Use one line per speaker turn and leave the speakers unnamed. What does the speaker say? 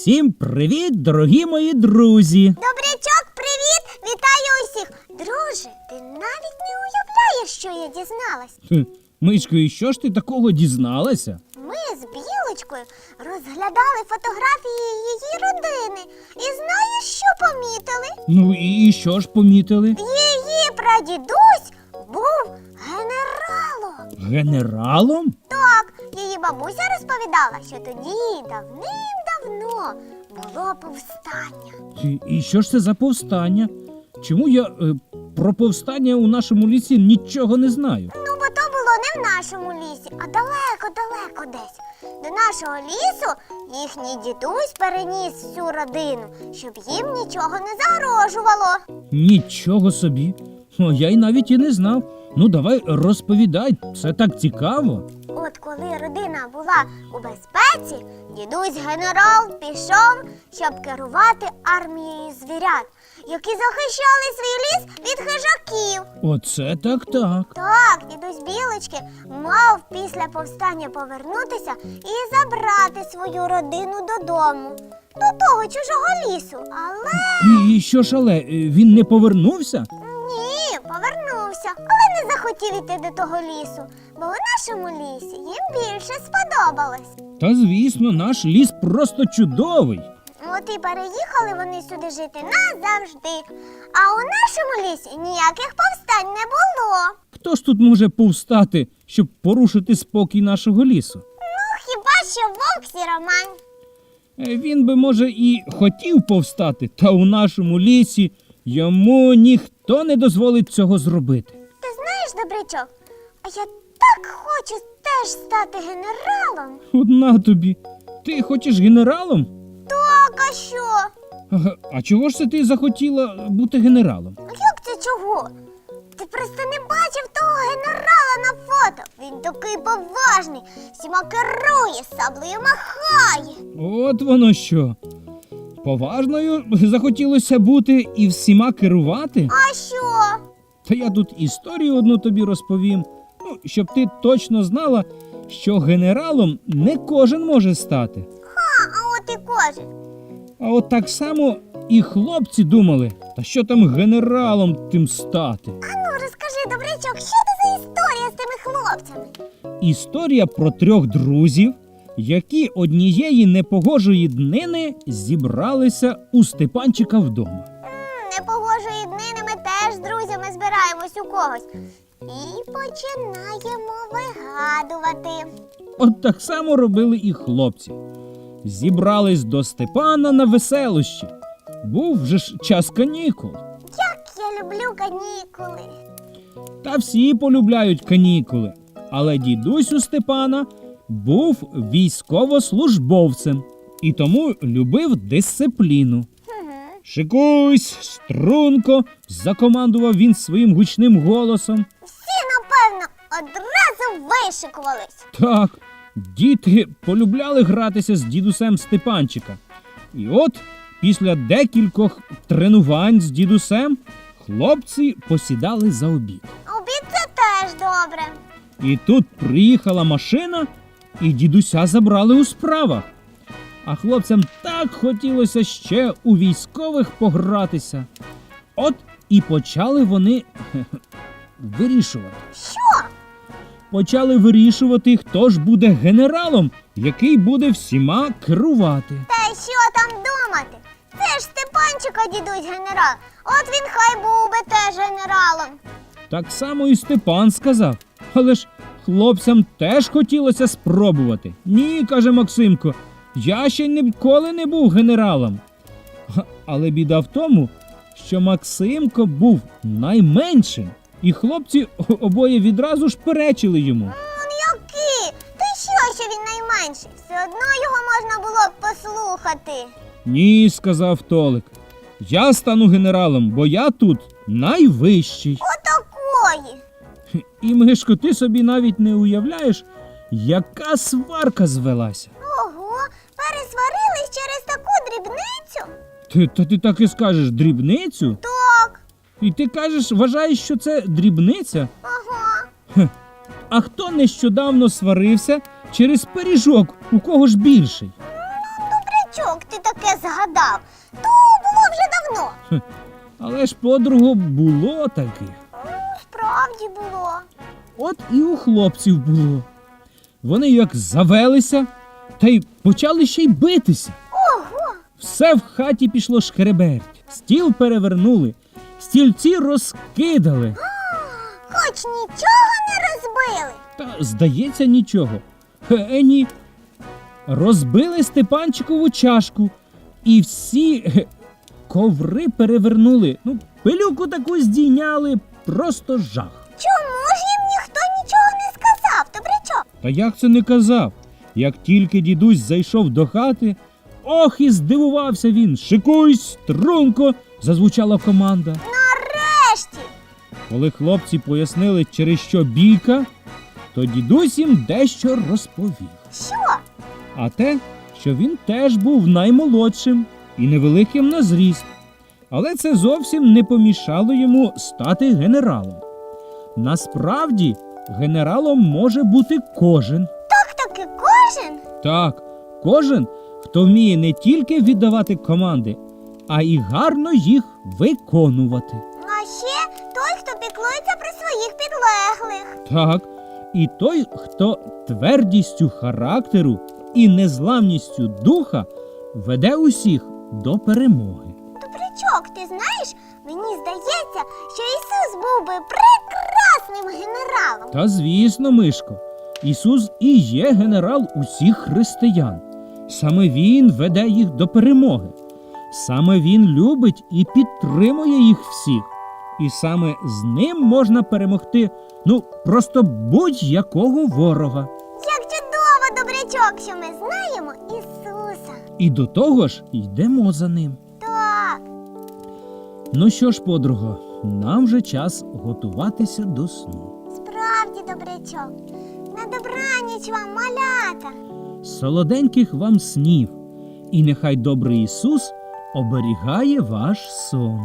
Всім привіт, дорогі мої друзі!
Добрячок, привіт! Вітаю усіх! Друже, ти навіть не уявляєш, що я дізналась.
Хм, Мишко, і що ж ти такого дізналася?
Ми з білочкою розглядали фотографії її родини. І знаєш, що помітили?
Ну і і що ж помітили?
Її прадідусь був генералом.
Генералом?
Так, її бабуся розповідала, що тоді було повстання.
І, і що ж це за повстання? Чому я е, про повстання у нашому лісі нічого не знаю?
Ну, бо то було не в нашому лісі, а далеко-далеко десь. До нашого лісу їхній дідусь переніс всю родину, щоб їм нічого не загрожувало.
Нічого собі. О, я й навіть і не знав. Ну, давай розповідай, це так цікаво.
От коли родина була у безпеці, дідусь генерал пішов, щоб керувати армією звірят, які захищали свій ліс від хижаків.
Оце так так.
Так, дідусь білочки мав після повстання повернутися і забрати свою родину додому. До того чужого лісу. Але
І, що ж, але він не повернувся?
Повернувся. Але не захотів іти до того лісу, бо у нашому лісі їм більше сподобалось.
Та звісно, наш ліс просто чудовий.
От і переїхали вони сюди жити назавжди. А у нашому лісі ніяких повстань не було.
Хто ж тут може повстати, щоб порушити спокій нашого лісу?
Ну, хіба що вовк сіромань.
Е, Він би, може, і хотів повстати, та у нашому лісі йому ніхто не дозволить цього зробити.
Ти знаєш, добрячок, а я так хочу теж стати генералом.
Одна тобі. Ти хочеш генералом?
Так, а що?
Ага, А чого ж це ти захотіла бути генералом?
Як це чого? Ти просто не бачив того генерала на фото. Він такий поважний, всіма керує, саблею махає.
От воно що. Поважною захотілося бути і всіма керувати?
А що?
Та я тут історію одну тобі розповім. Ну, щоб ти точно знала, що генералом не кожен може стати.
А, а от і кожен.
А от так само і хлопці думали, та що там генералом тим стати.
А ну розкажи, добрячок, що це за історія з тими хлопцями?
Історія про трьох друзів, які однієї непогожої днини зібралися у Степанчика вдома.
Непогожої днини ми теж з друзями збираємось у когось. І починаємо вигадувати.
От так само робили і хлопці. Зібрались до Степана на веселощі. Був вже ж час канікул.
Як я люблю канікули.
Та всі полюбляють канікули. Але дідусь у Степана був військовослужбовцем і тому любив дисципліну. Шикуйсь, струнко, закомандував він своїм гучним голосом.
Всі, напевно, одразу вишикувались.
Так, діти полюбляли гратися з дідусем Степанчика. І от, після декількох тренувань з дідусем, хлопці посідали за обід.
Обід це теж добре.
І тут приїхала машина, і дідуся забрали у справах. А хлопцям так хотілося ще у військових погратися. От і почали вони вирішувати.
Що?
Почали вирішувати, хто ж буде генералом, який буде всіма керувати.
Та що там думати? Це ж Степанчика дідусь генерал. От він хай був би теж генералом.
Так само і Степан сказав. Але ж хлопцям теж хотілося спробувати. Ні, каже Максимко, я ще ніколи не був генералом. Але біда в тому, що Максимко був найменшим, і хлопці обоє відразу ж перечили йому.
Який? Ти що, що він найменший? Все одно його можна було б послухати.
Ні, сказав Толик. Я стану генералом, бо я тут найвищий.
Отакої.
І Мишко, ти собі навіть не уявляєш, яка сварка звелася.
Ого, пересварились через таку дрібницю?
Ти, та ти так і скажеш дрібницю?
Так.
І ти кажеш, вважаєш, що це дрібниця?
Ага.
А хто нещодавно сварився через пиріжок, у кого ж більший?
Добрячок, добрячок, ти таке згадав. То було вже давно.
Але ж подруго було таке.
Справді було.
От і у хлопців було. Вони як завелися, та й почали ще й битися.
Ого!
Все в хаті пішло шкреберть, стіл перевернули, стільці розкидали.
Хоч нічого не розбили.
Та, здається, нічого. Е, ні. Розбили Степанчикову чашку, і всі е, коври перевернули. Ну, пилюку таку здійняли, просто жах.
Чому ж їм ніхто нічого не сказав, добрячок?
Та як це не казав? Як тільки дідусь зайшов до хати, ох і здивувався він. Шикуйсь, струнко, зазвучала команда.
Нарешті!
Коли хлопці пояснили, через що бійка, то дідусь їм дещо розповів.
Що?
А те, що він теж був наймолодшим і невеликим на зріст. Але це зовсім не помішало йому стати генералом. Насправді, генералом може бути кожен.
Так таки кожен?
Так, кожен, хто вміє не тільки віддавати команди, а й гарно їх виконувати.
А ще той, хто піклується про своїх підлеглих.
Так, і той, хто твердістю характеру і незламністю духа веде усіх до перемоги.
Добрячок, ти знаєш, мені здається, що Ісус був би прекрасним генералом.
Та звісно, Мишко, Ісус і є генерал усіх християн. Саме Він веде їх до перемоги. Саме Він любить і підтримує їх всіх. І саме з ним можна перемогти, ну, просто будь-якого ворога.
Як чудово, добрячок, що ми знаємо Ісуса.
І до того ж йдемо за ним.
Так,
Ну що ж, подруго, нам вже час готуватися до сну.
справді добрячок. На добраніч вам, малята.
Солоденьких вам снів, і нехай добрий Ісус оберігає ваш сон.